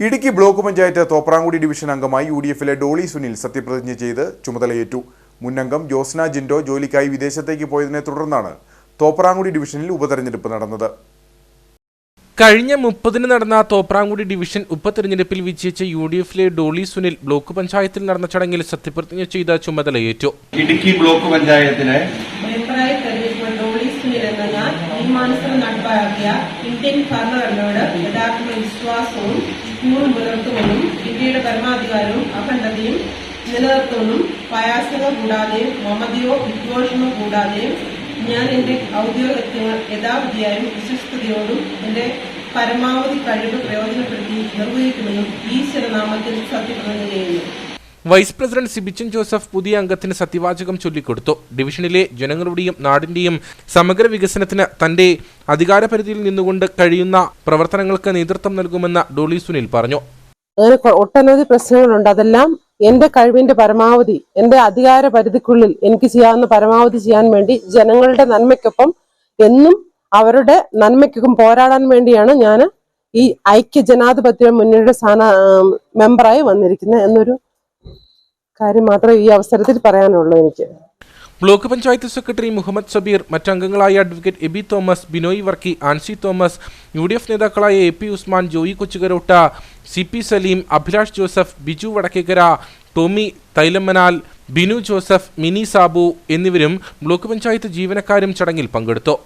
Idukki block panchayat Thopramkudy division അംഗമായി U D എഫിലെ ഡോളി സുനിൽ സത്യപ്രതിജ്ഞ ചെയ്ത് ചുമതലയേറ്റു. മുന്നംഗം ജോസ്ന ജിൻഡോ ജോലിക്കായി വിദേശത്തേക്ക് പോയതിനെ തുടർന്നാണ് തോപ്രാങ്കുടി ഡിവിഷനിൽ ഉപതെരഞ്ഞെടുപ്പ് നടന്നത്. കഴിഞ്ഞ മുപ്പതിന് നടന്ന തോപ്രാങ്കുടി ഡിവിഷൻ ഉപതെരഞ്ഞെടുപ്പിൽ വിജയിച്ച യു ഡി എഫിലെ ഡോളി സുനിൽ ബ്ലോക്ക് പഞ്ചായത്തിൽ നടന്ന ചടങ്ങിൽ സത്യപ്രതിജ്ഞ ചെയ്ത ചുമതലയേറ്റു. ഇടുക്കി ബ്ലോക്ക് പഞ്ചായത്തിലെ മെമ്പറായി തെരഞ്ഞെടുപ്പ് ഡോളി സുനിൽ എന്ന ഞാൻ നിയമാനുസരണം നടപ്പാക്കിയ ഇന്ത്യൻ ഭരണഘടനയോട് യഥാർത്ഥ വിശ്വാസവും ഊണും പുലർത്തുമെന്നും ഇന്ത്യയുടെ പരമാധികാരവും അഖണ്ഡതയും നിലനിർത്തുമെന്നും പ്രയാസത കൂടാതെയും മമതയോ വിദ്വേഷമോ കൂടാതെയും ഞാൻ എന്റെ ഔദ്യോഗികത്യങ്ങൾ യഥാവിധിയായും വിശ്വസ്തയോടും എന്റെ പരമാവധി കഴിവ് പ്രയോജനപ്പെടുത്തി നിർവഹിക്കുമെന്നും ഈശ്വരനാമത്തിൽ സത്യപ്രതിജ്ഞ ചെയ്യുന്നു. വൈസ് പ്രസിഡന്റ് സിബിച്ചൻ ജോസഫ് പുതിയ അംഗത്തിന് സത്യവാചകം ചൊല്ലിക്കൊടുത്തു. ഡിവിഷനിലെ ജനങ്ങളുടെയും നാടിന്റെയും സമഗ്ര വികസനത്തിന് തന്റെ അധികാരപരിധിയിൽ നിന്നുകൊണ്ട് കഴിയുന്ന പ്രവർത്തനങ്ങൾക്ക് നേതൃത്വം നൽകുമെന്ന് ഡോളി സുനിൽ പറഞ്ഞു. അങ്ങനെ ഒട്ടനവധി പ്രശ്നങ്ങളുണ്ട്. അതെല്ലാം എന്റെ കഴിവിന്റെ പരമാവധി എന്റെ അധികാര പരിധിക്കുള്ളിൽ എനിക്ക് ചെയ്യാവുന്ന പരമാവധി ചെയ്യാൻ വേണ്ടി ജനങ്ങളുടെ നന്മയ്ക്കൊപ്പം എന്നും അവരുടെ നന്മയ്ക്കൊപ്പം പോരാടാൻ വേണ്ടിയാണ് ഞാൻ ഈ ഐക്യ ജനാധിപത്യ മുന്നണിയുടെ സ്ഥാന മെമ്പറായി വന്നിരിക്കുന്നത് എന്നൊരു കാര്യം മാത്രമേ ഈ അവസരത്തിൽ പറയാനുള്ളൂ എനിക്ക്. Block panchayat secretary Muhammad Sabeer മറ്റംഗങ്ങളായ advocate Aby Thomas Binoy Varkey Ancy Thomas U D F നേതാക്കളായ A P Usman Joy Kochukarotta C P Saleem Abhilash Joseph Biju Vadakkekara Tomy Thailammanal Binu Joseph Mini Sabu എന്നിവരും ബ്ലോക്ക് പഞ്ചായത്ത് ജീവനക്കാരും ചടങ്ങിൽ പങ്കെടുത്തു.